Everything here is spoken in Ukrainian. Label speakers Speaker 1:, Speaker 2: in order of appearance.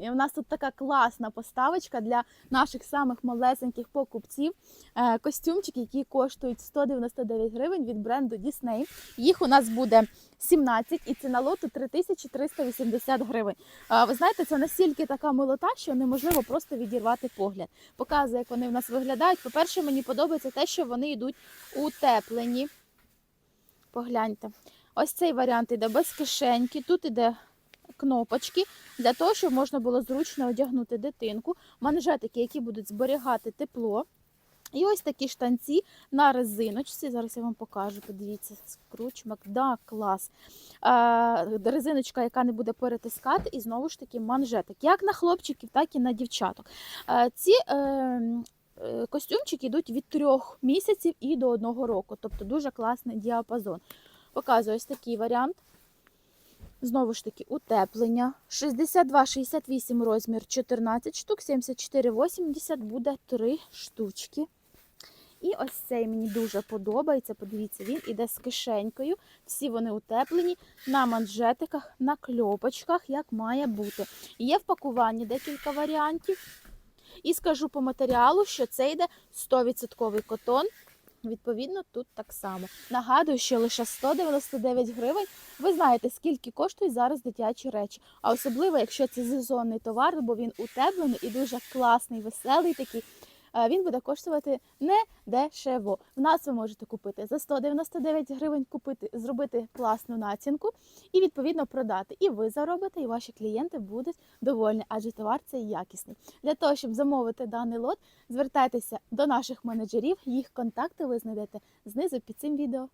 Speaker 1: І у нас тут така класна поставочка для наших самих малесеньких покупців. Е, Костюмчики, які коштують 199 гривень від бренду Disney. Їх у нас буде 17 і ціна лоту 3380 гривень. Ви знаєте, це настільки така милота, що неможливо просто відірвати погляд. Показує, як вони в нас виглядають. По-перше, мені подобається те, що вони йдуть утеплені. Погляньте. Ось цей варіант іде без кишеньки. Тут іде кнопочки для того, щоб можна було зручно одягнути дитинку. Манжетики, які будуть зберігати тепло. І ось такі штанці на резиночці. Зараз я вам покажу. Подивіться, скручмак. Да, клас. Е, резиночка, яка не буде перетискати, і знову ж таки манжетик. Як на хлопчиків, так і на дівчаток. Е, ці е, е, костюмчики йдуть від трьох місяців і до одного року. Тобто дуже класний діапазон. Показую ось такий варіант. Знову ж таки, утеплення. 62-68 розмір 14 штук, 74-80 буде 3 штучки. І ось цей мені дуже подобається. Подивіться, він іде з кишенькою. Всі вони утеплені на манжетиках, на кльопочках, як має бути. Є в пакуванні декілька варіантів. І скажу по матеріалу, що це йде 100% котон. Відповідно, тут так само. Нагадую, що лише 199 гривень. Ви знаєте, скільки коштують зараз дитячі речі. А особливо, якщо це сезонний товар, бо він утеплений і дуже класний, веселий такий. Е, Він буде коштувати не дешево. В нас ви можете купити за 199 гривень, купити, зробити класну націнку і відповідно продати. І ви заробите, і ваші клієнти будуть довольні, адже товар це якісний. Для того, щоб замовити даний лот, звертайтеся до наших менеджерів. Їх контакти ви знайдете знизу під цим відео.